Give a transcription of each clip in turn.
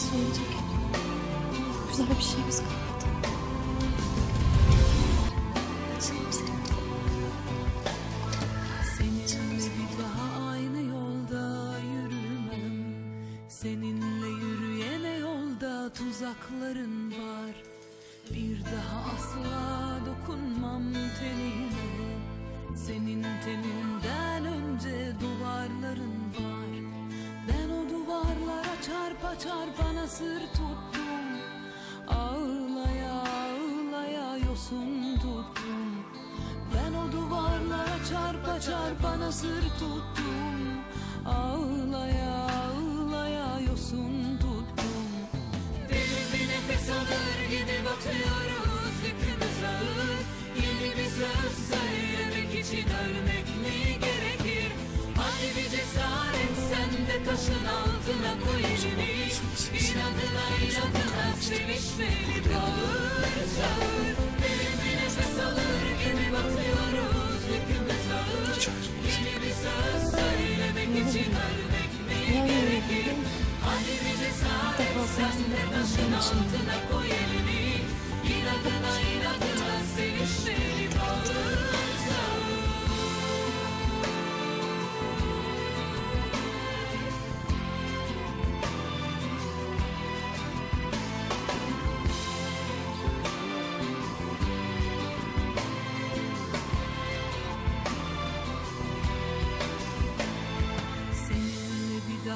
söyleyecek. Güzel bir şeyimiz kalmadı. Canım senin. Seninle bir daha aynı yolda yürümem Seninle yürüyene yolda tuzakların var Bir daha asla dokunmam tenine Senin teninden çarpa çarpa sır tuttum. Ağlaya ağlaya yosun tuttum. Ben o duvarlara çarpa çarpa nasır tuttum. Ağlaya sevişmeli bağır çağır? Derin bir nefes alır gibi batıyoruz yükümüz ağır Yeni bir söz söylemek için ölmek mi gerekir? Hadi bir cesaret sen de taşın altına koy elini. İnadına inadına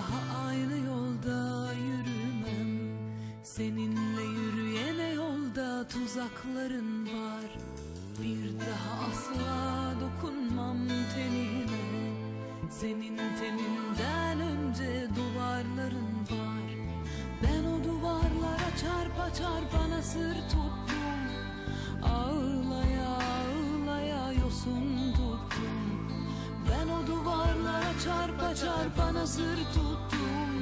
daha aynı yolda yürümem. Seninle yürüyene yolda tuzakların var. Bir daha asla dokunmam tenine Senin teninden önce duvarların var. Ben o duvarlara çarpa çarpa nasır tuttum çarpa çarpa nasır tuttum.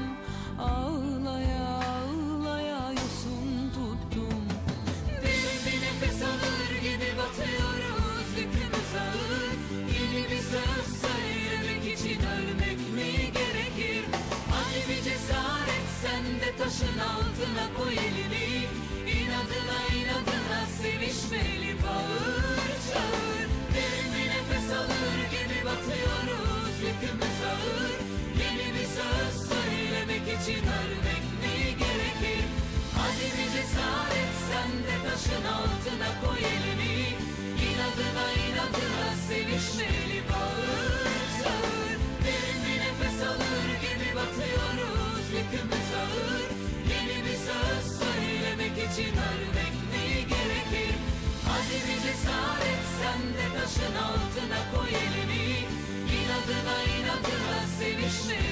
Ağlaya inadına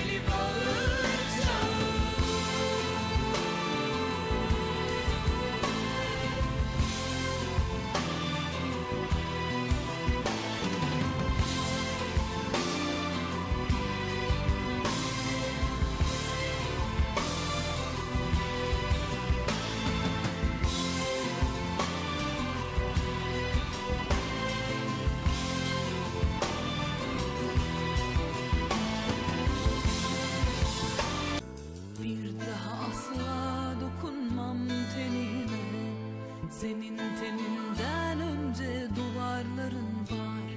Senin teninden önce duvarların var.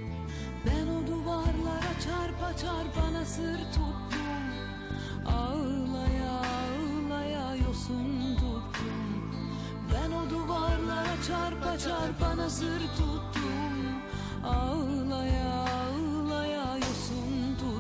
Ben o duvarlara çarpa çarpa nasır tuttum. Ağlaya ağlaya yosun tuttum. Ben o duvarlara çarpa çarpa nasır tuttum. Ağlaya